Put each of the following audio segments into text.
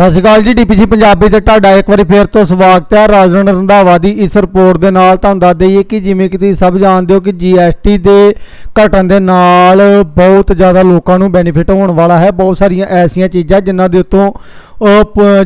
ਸਤਿ ਸ਼੍ਰੀ ਅਕਾਲ ਜੀ, ਡੀਪੀਸੀ ਪੰਜਾਬੀ ਤੇ ਤੁਹਾਡਾ ਇੱਕ ਵਾਰੀ ਫੇਰ ਤੋਂ ਸਵਾਗਤ ਹੈ। ਰਾਜਨ ਰੰਧਾਵਾ ਦੀ ਇਸ ਰਿਪੋਰਟ ਦੇ ਨਾਲ ਤੁਹਾਨੂੰ ਦੱਸ ਦਈਏ ਕਿ ਜਿਵੇਂ ਕਿ ਤੁਸੀਂ ਸਭ ਜਾਣਦੇ ਹੋ ਕਿ ਜੀਐਸਟੀ ਦੇ ਘਟਣ ਦੇ ਨਾਲ ਬਹੁਤ ਜ਼ਿਆਦਾ ਲੋਕਾਂ ਨੂੰ ਬੈਨੀਫਿਟ ਹੋਣ ਵਾਲਾ ਹੈ। ਬਹੁਤ ਸਾਰੀਆਂ ਐਸੀਆਂ ਚੀਜ਼ਾਂ ਜਿਨ੍ਹਾਂ ਦੇ ਉੱਤੋਂ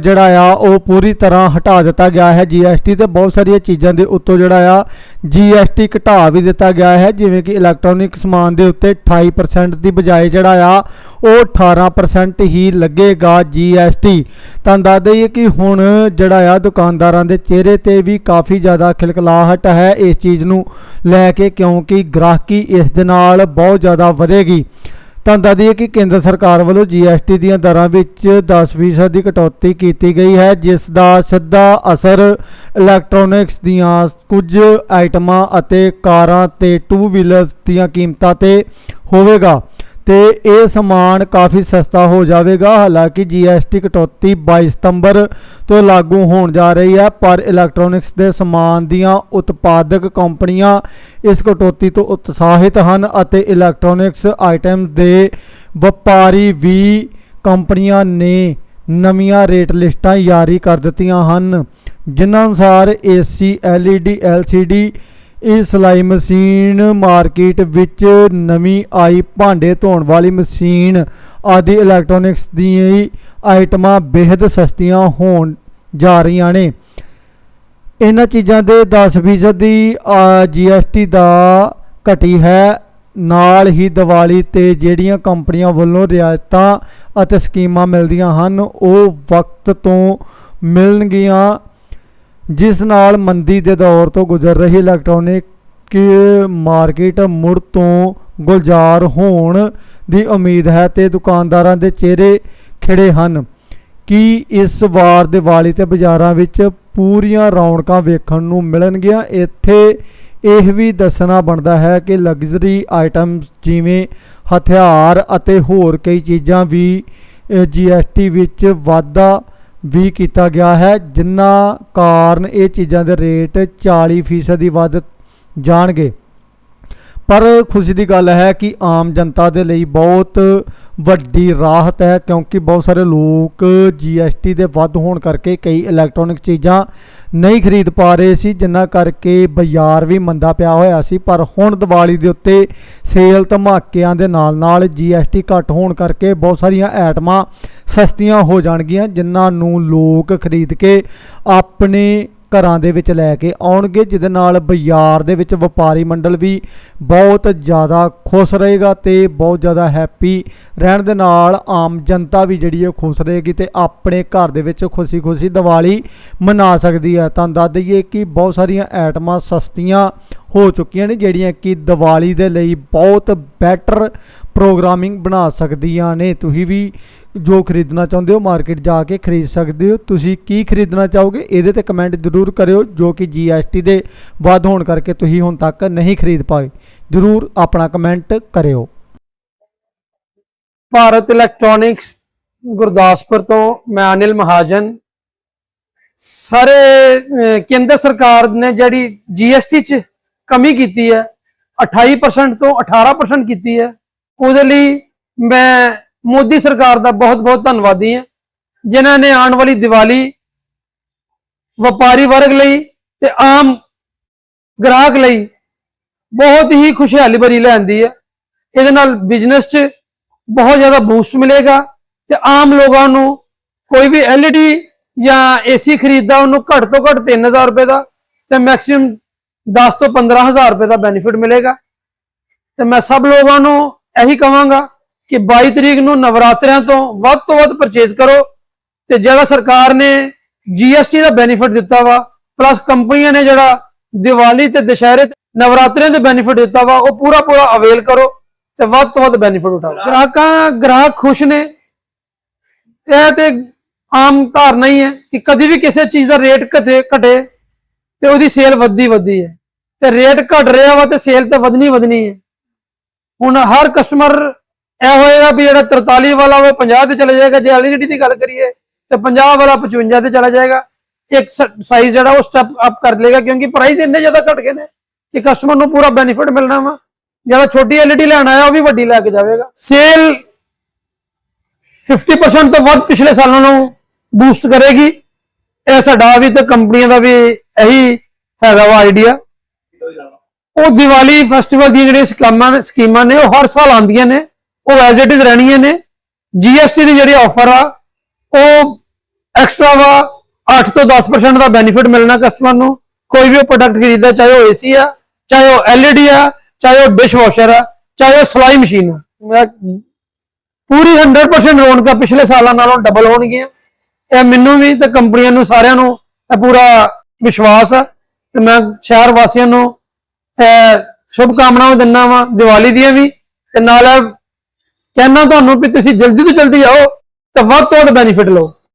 ਜਿਹੜਾ ਆ, ਉਹ ਪੂਰੀ ਤਰ੍ਹਾਂ ਹਟਾ ਦਿੱਤਾ ਗਿਆ ਹੈ। ਜੀਐਸਟੀ ਤੇ ਬਹੁਤ ਸਾਰੀਆਂ ਚੀਜ਼ਾਂ ਦੇ ਉੱਤੋਂ ਜਿਹੜਾ ਆ ਜੀਐਸਟੀ ਘਟਾ ਵੀ ਦਿੱਤਾ ਗਿਆ ਹੈ। ਜਿਵੇਂ ਕਿ ਇਲੈਕਟ੍ਰੋਨਿਕ ਸਮਾਨ ਦੇ ਉੱਤੇ 28% ਦੀ ਬਜਾਏ ਜਿਹੜਾ ਆ, ਉਹ 18% ਹੀ ਲੱਗੇਗਾ ਜੀਐਸਟੀ ਤਾਂ ਦੱਸ ਦਈਏ ਕਿ ਹੁਣ ਜਿਹੜਾ ਆ, ਦੁਕਾਨਦਾਰਾਂ ਦੇ ਚਿਹਰੇ ਤੇ ਵੀ ਕਾਫੀ ਜ਼ਿਆਦਾ ਖਿਲਖਲਾਹਟ ਹੈ ਇਸ ਚੀਜ਼ ਨੂੰ ਲੈ ਕੇ, ਕਿਉਂਕਿ ਗ੍ਰਾਹਕੀ ਇਸ ਦੇ ਨਾਲ ਬਹੁਤ ਜ਼ਿਆਦਾ ਵਧੇਗੀ। ਤਾਂ ਦੱਸਦੀ ਹੈ ਕਿ ਕੇਂਦਰ ਸਰਕਾਰ ਵੱਲੋਂ ਜੀਐਸਟੀ ਦੀਆਂ ਦਰਾਂ ਵਿੱਚ 10% ਦੀ ਕਟੌਤੀ ਕੀਤੀ ਗਈ ਹੈ, ਜਿਸ ਦਾ ਸਿੱਧਾ ਅਸਰ ਇਲੈਕਟ੍ਰੋਨਿਕਸ ਦੀਆਂ ਕੁਝ ਆਈਟਮਾਂ ਅਤੇ ਕਾਰਾਂ ਤੇ ਟੂ ਵੀਲਰਸ ਦੀਆਂ ਕੀਮਤਾਂ ਤੇ ਹੋਵੇਗਾ। ਤੇ ਇਹ ਸਮਾਨ ਕਾਫੀ ਸਸਤਾ ਹੋ ਜਾਵੇਗਾ। ਹਾਲਾਂਕਿ ਜੀਐਸਟੀ ਕਟੌਤੀ 22 ਸਤੰਬਰ ਤੋਂ ਲਾਗੂ ਹੋਣ ਜਾ ਰਹੀ ਹੈ, ਪਰ ਇਲੈਕਟ੍ਰੋਨਿਕਸ ਦੇ ਸਮਾਨ ਦੀਆਂ ਉਤਪਾਦਕ ਕੰਪਨੀਆਂ ਇਸ ਕਟੌਤੀ ਤੋਂ ਉਤਸ਼ਾਹਿਤ ਹਨ ਅਤੇ ਇਲੈਕਟ੍ਰੋਨਿਕਸ ਆਈਟਮ ਦੇ ਵਪਾਰੀ ਵੀ ਕੰਪਨੀਆਂ ਨੇ ਨਵੀਆਂ ਰੇਟ ਲਿਸਟਾਂ ਜਾਰੀ ਕਰ ਦਿੱਤੀਆਂ ਹਨ, ਜਿਨ੍ਹਾਂ ਅਨੁਸਾਰ ਏਸੀ LED LCD ਇਹ ਸਿਲਾਈ ਮਸ਼ੀਨ ਮਾਰਕੀਟ ਵਿੱਚ ਨਵੀਂ ਆਈ ਭਾਂਡੇ ਧੋਣ ਵਾਲੀ ਮਸ਼ੀਨ ਆਦਿ ਇਲੈਕਟ੍ਰੋਨਿਕਸ ਦੀਆਂ ਆਈਟਮਾਂ ਬੇहद ਸਸਤੀਆਂ ਹੋਣ ਜਾ ਰਹੀਆਂ ਨੇ। ਇਹਨਾਂ ਚੀਜ਼ਾਂ ਦੇ 10% ਦੀ ਜੀਐਸਟੀ ਦਾ ਘਟੀ ਹੈ। ਨਾਲ ਹੀ ਦੀਵਾਲੀ ਤੇ ਜਿਹੜੀਆਂ ਕੰਪਨੀਆਂ ਵੱਲੋਂ ਰਿਆਇਤਾਂ ਅਤੇ ਸਕੀਮਾਂ ਮਿਲਦੀਆਂ ਹਨ, ਉਹ ਵਕਤ ਤੋਂ ਮਿਲਣਗੀਆਂ। ਜਿਸ ਨਾਲ ਮੰਦੀ ਦੇ ਦੌਰ ਤੋਂ ਗੁਜ਼ਰ ਰਹੀ ਇਲੈਕਟ੍ਰੋਨਿਕ ਮਾਰਕੀਟ ਮੁੜ ਤੋਂ ਗੁਲਜ਼ਾਰ ਹੋਣ ਦੀ ਉਮੀਦ ਹੈ ਤੇ ਦੁਕਾਨਦਾਰਾਂ ਦੇ ਚਿਹਰੇ ਖਿੜੇ ਹਨ ਕਿ ਇਸ ਵਾਰ ਦੀਵਾਲੀ ਤੇ ਬਾਜ਼ਾਰਾਂ ਵਿੱਚ ਪੂਰੀਆਂ ਰੌਣਕਾਂ ਵੇਖਣ ਨੂੰ ਮਿਲਣਗੀਆਂ। ਇੱਥੇ ਇਹ ਵੀ ਦੱਸਣਾ ਬਣਦਾ ਹੈ ਕਿ ਲਗਜ਼ਰੀ ਆਈਟਮਸ ਜਿਵੇਂ ਹਥਿਆਰ ਅਤੇ ਹੋਰ ਕਈ ਚੀਜ਼ਾਂ ਵੀ ਜੀਐਸਟੀ ਵਿੱਚ ਵਾਧਾ ਵੀ ਕੀਤਾ ਗਿਆ ਹੈ ਜਿਨ੍ਹਾਂ ਕਾਰਨ ਇਹ ਚੀਜ਼ਾਂ ਦੇ ਰੇਟ 40% ਦੀ ਵੱਧ ਜਾਣਗੇ। ਪਰ ਖੁਸ਼ੀ ਦੀ ਗੱਲ ਹੈ ਕਿ ਆਮ ਜਨਤਾ ਦੇ ਲਈ ਬਹੁਤ ਵੱਡੀ ਰਾਹਤ ਹੈ, ਕਿਉਂਕਿ ਬਹੁਤ ਸਾਰੇ ਲੋਕ ਜੀਐਸਟੀ ਦੇ ਵੱਧ ਹੋਣ ਕਰਕੇ ਕਈ ਇਲੈਕਟ੍ਰੋਨਿਕ ਚੀਜ਼ਾਂ ਨਹੀਂ ਖਰੀਦ ਪਾ ਰਹੇ ਸੀ, ਜਿਨ੍ਹਾਂ ਕਰਕੇ ਬਾਜ਼ਾਰ ਵੀ ਮੰਦਾ ਪਿਆ ਹੋਇਆ ਸੀ। ਪਰ ਹੁਣ ਦੀਵਾਲੀ ਦੇ ਉੱਤੇ ਸੇਲ ਧਮਾਕਿਆਂ ਦੇ ਨਾਲ ਨਾਲ ਜੀਐਸਟੀ ਘੱਟ ਹੋਣ ਕਰਕੇ ਬਹੁਤ ਸਾਰੀਆਂ ਐਟਮਾਂ ਸਸਤੀਆਂ ਹੋ ਜਾਣਗੀਆਂ, ਜਿਨ੍ਹਾਂ ਨੂੰ ਲੋਕ ਖਰੀਦ ਕੇ ਆਪਣੇ ਘਰਾਂ ਦੇ ਵਿੱਚ ਲੈ ਕੇ ਆਉਣਗੇ, ਜਿਹਦੇ ਨਾਲ ਬਾਜ਼ਾਰ ਦੇ ਵਿੱਚ ਵਪਾਰੀ ਮੰਡਲ ਵੀ ਬਹੁਤ ਜ਼ਿਆਦਾ ਖੁਸ਼ ਰਹੇਗਾ ਤੇ ਬਹੁਤ ਜ਼ਿਆਦਾ ਹੈਪੀ ਰਹਿਣ ਦੇ ਨਾਲ ਆਮ ਜਨਤਾ ਵੀ ਜਿਹੜੀ ਹੈ ਖੁਸ਼ ਰਹੇਗੀ ਤੇ ਆਪਣੇ ਘਰ ਦੇ ਵਿੱਚ ਖੁਸ਼ੀ-ਖੁਸ਼ੀ ਦੀਵਾਲੀ ਮਨਾ ਸਕਦੀ ਹੈ। ਤਾਂ ਦੱਸ ਦਈਏ ਕਿ ਬਹੁਤ ਸਾਰੀਆਂ ਐਟਮਾਂ ਸਸਤੀਆਂ ਹੋ ਚੁੱਕੀਆਂ ਨੇ, ਜਿਹੜੀਆਂ ਕਿ ਦੀਵਾਲੀ ਦੇ ਲਈ ਬਹੁਤ ਬੈਟਰ ਪ੍ਰੋਗਰਾਮਿੰਗ ਬਣਾ ਸਕਦੀਆਂ ਨੇ। ਤੁਸੀਂ ਵੀ ਜੋ ਖਰੀਦਣਾ ਚਾਹੁੰਦੇ ਹੋ ਮਾਰਕੀਟ ਜਾ ਕੇ ਖਰੀਦ ਸਕਦੇ ਹੋ। ਤੁਸੀਂ ਕੀ ਖਰੀਦਣਾ ਚਾਹੋਗੇ ਇਹਦੇ ਤੇ ਕਮੈਂਟ ਜ਼ਰੂਰ ਕਰਿਓ, ਜੋ ਕਿ ਜੀਐਸਟੀ ਦੇ ਵੱਧ ਹੋਣ ਕਰਕੇ ਤੁਸੀਂ ਹੁਣ ਤੱਕ ਨਹੀਂ ਖਰੀਦ ਪਾਏ। ਜ਼ਰੂਰ ਆਪਣਾ ਕਮੈਂਟ ਕਰਿਓ। ਭਾਰਤ ਇਲੈਕਟ੍ਰੋਨਿਕਸ ਗੁਰਦਾਸਪੁਰ ਤੋਂ ਮੈਂ ਅਨਿਲ ਮਹਾਜਨ। ਸਾਰੇ ਕੇਂਦਰ ਸਰਕਾਰ ਨੇ ਜਿਹੜੀ ਜੀਐਸਟੀ ਚ ਕਮੀ ਕੀਤੀ ਹੈ 28% ਤੋਂ 18% ਕੀਤੀ ਹੈ। ਉਹਦੇ ਲਈ ਮੈਂ ਮੋਦੀ ਸਰਕਾਰ ਦਾ ਬਹੁਤ ਬਹੁਤ ਧੰਨਵਾਦੀ ਹਾਂ, ਜਿਨ੍ਹਾਂ ਨੇ ਆਉਣ ਵਾਲੀ ਦੀਵਾਲੀ ਵਪਾਰੀ ਵਰਗ ਲਈ ਤੇ ਆਮ ਗ੍ਰਾਹਕ ਲਈ ਬਹੁਤ ਹੀ ਖੁਸ਼ਹਾਲੀ ਭਰੀ ਲੈਂਦੀ ਹੈ। ਇਹਦੇ ਨਾਲ ਬਿਜ਼ਨਸ 'ਚ ਬਹੁਤ ਜ਼ਿਆਦਾ ਬੂਸਟ ਮਿਲੇਗਾ ਤੇ ਆਮ ਲੋਕਾਂ ਨੂੰ ਕੋਈ ਵੀ LED ਜਾਂ AC ਖਰੀਦਦਾ, ਉਹਨੂੰ ਘੱਟ ਤੋਂ ਘੱਟ 3000 ਰੁਪਏ ਦਾ ਤੇ ਮੈਕਸਿਮਮ 10 ਤੋਂ 15000 ਰੁਪਏ ਦਾ ਬੈਨੀਫਿਟ ਮਿਲੇਗਾ। ਤੇ ਮੈਂ ਸਭ ਲੋਕਾਂ ਨੂੰ ਇਹੀ ਕਹਾਂਗਾ ਕਿ 22 ਤਰੀਕ ਨੂੰ ਨਵਰਾਤਰਿਆਂ ਤੋਂ ਵੱਧ ਤੋਂ ਵੱਧ ਪਰਚੇਸ ਕਰੋ ਤੇ ਜਿਹੜਾ ਸਰਕਾਰ ਨੇ GST ਦਾ ਬੈਨੀਫਿਟ ਦਿੱਤਾ ਵਾ ਪਲੱਸ ਕੰਪਨੀਆਂ ਨੇ ਜਿਹੜਾ ਦੀਵਾਲੀ ਤੇ ਦੁਸ਼ਹਿਰੇ ਤੇ ਨਵਰਾਤਰਿਆਂ ਦੇ ਬੈਨੀਫਿਟ ਦਿੱਤਾ ਵਾ, ਉਹ ਪੂਰਾ ਪੂਰਾ ਅਵੇਲ ਕਰੋ ਤੇ ਵੱਧ ਤੋਂ ਵੱਧ ਬੈਨੀਫਿਟ ਉਠਾਓ। ਗ੍ਰਾਹਕਾਂ, ਗ੍ਰਾਹਕ ਖੁਸ਼ ਨੇ। ਇਹ ਤੇ ਆਮ ਧਾਰਨਾ ਹੀ ਹੈ ਕਿ ਕਦੀ ਵੀ ਕਿਸੇ ਚੀਜ਼ ਦਾ ਰੇਟ ਘਟੇ ਘਟੇ ਤੇ ਉਹਦੀ ਸੇਲ ਵੱਧਦੀ ਵੱਧਦੀ ਹੈ। ਤੇ ਰੇਟ ਘਟ ਰਿਹਾ ਵਾ ਤੇ ਸੇਲ ਤੇ ਵਧਣੀ ਵਧਣੀ ਹੈ। ਹੁਣ ਹਰ ਕਸਟਮਰ ਇਹ ਹੋਏਗਾ ਵੀ ਜਿਹੜਾ 43 ਵਾਲਾ ਉਹ 50 ਤੇ ਚਲਾ ਜਾਏਗਾ, ਜੇ ਐਲਈਡੀ ਦੀ ਗੱਲ ਕਰੀਏ ਤੇ 50 ਵਾਲਾ 55 ਤੇ ਚਲਾ ਜਾਏਗਾ। ਇੱਕ ਸਾਈਜ਼ ਜਿਹੜਾ ਉਹ ਸਟੈਪ ਅਪ ਕਰ ਲੇਗਾ ਕਿਉਂਕਿ ਪ੍ਰਾਈਸ ਇੰਨੇ ਜ਼ਿਆਦਾ ਘਟ ਗਏ ਨੇ ਕਿ ਕਸਟਮਰ ਨੂੰ ਪੂਰਾ ਬੈਨੀਫਿਟ ਮਿਲਣਾ ਵਾ। ਜਿਹੜਾ ਛੋਟੀ ਐਲਈਡੀ ਲੈਣ ਆਇਆ ਉਹ ਵੀ ਵੱਡੀ ਲੈ ਕੇ ਜਾਵੇਗਾ। ਸੇਲ 50% ਤੋਂ ਵੱਧ ਪਿਛਲੇ ਸਾਲਾਂ ਨੂੰ ਬੂਸਟ ਕਰੇਗੀ। ਇਹ ਸਾਡਾ ਵੀ ਤੇ ਕੰਪਨੀਆਂ ਦਾ ਵੀ ਇਹੀ ਹੈਗਾ ਵਾ ਆਈਡੀਆ ਉਹ ਦੀਵਾਲੀ ਫੈਸਟੀਵਲ ਦੀਆਂ ਜਿਹੜੀਆਂ ਸਕੀਮਾਂ ਸਕੀਮਾਂ ਨੇ, ਉਹ ਹਰ ਸਾਲ ਆਉਂਦੀਆਂ ਨੇ। ਉਹ ਐਜ਼ ਇਟ ਇਜ਼ ਰਹਿਣੀਆਂ ਨੇ। ਜੀਐਸਟੀ ਦੀ ਜਿਹੜੀ ਆਫਰ ਆ, ਉਹ ਐਕਸਟਰਾ ਵਾ 8 ਤੋਂ 10% ਦਾ ਬੈਨੀਫਿਟ ਮਿਲਣਾ ਕਸਟਮਰ ਨੂੰ। ਕੋਈ ਵੀ ਪ੍ਰੋਡਕਟ ਖਰੀਦਦਾ, ਚਾਹੇ ਉਹ ਏਸੀ ਆ, ਚਾਹੇ ਉਹ ਐਲਈਡੀ ਆ, ਚਾਹੇ ਉਹ ਡਿਸ਼ ਵਾਸ਼ਰ ਆ, ਚਾਹੇ ਉਹ ਸਲਾਈ ਮਸ਼ੀਨ ਆ। ਮੈਂ ਪੂਰੀ 100% ਰੌਣਕਾਂ ਪਿਛਲੇ ਸਾਲਾਂ ਨਾਲੋਂ ਡਬਲ ਹੋਣਗੀਆਂ। ਇਹ ਮੈਨੂੰ ਵੀ ਤੇ ਕੰਪਨੀਆਂ ਨੂੰ ਸਾਰਿਆਂ ਨੂੰ ਇਹ ਪੂਰਾ ਵਿਸ਼ਵਾਸ ਆ। ਤੇ ਮੈਂ ਸ਼ਹਿਰ ਵਾਸੀਆਂ ਨੂੰ ਸ਼ੁਭ ਕਾਮਨਾਵਾਂ ਦਿੰਦਾ ਵਾ, ਦੀਵਾਲੀ ਦੀਆਂ ਵੀ, ਤੇ ਨਾਲ ਇਹ ਕਹਿਣਾ ਤੁਹਾਨੂੰ ਵੀ ਤੁਸੀਂ ਜਲਦੀ ਤੋਂ ਜਲਦੀ ਆਓ, ਤੇ ਵੱਧ ਤੋਂ ਵੱਧ ਬੈਨੀਫਿਟ ਲਓ।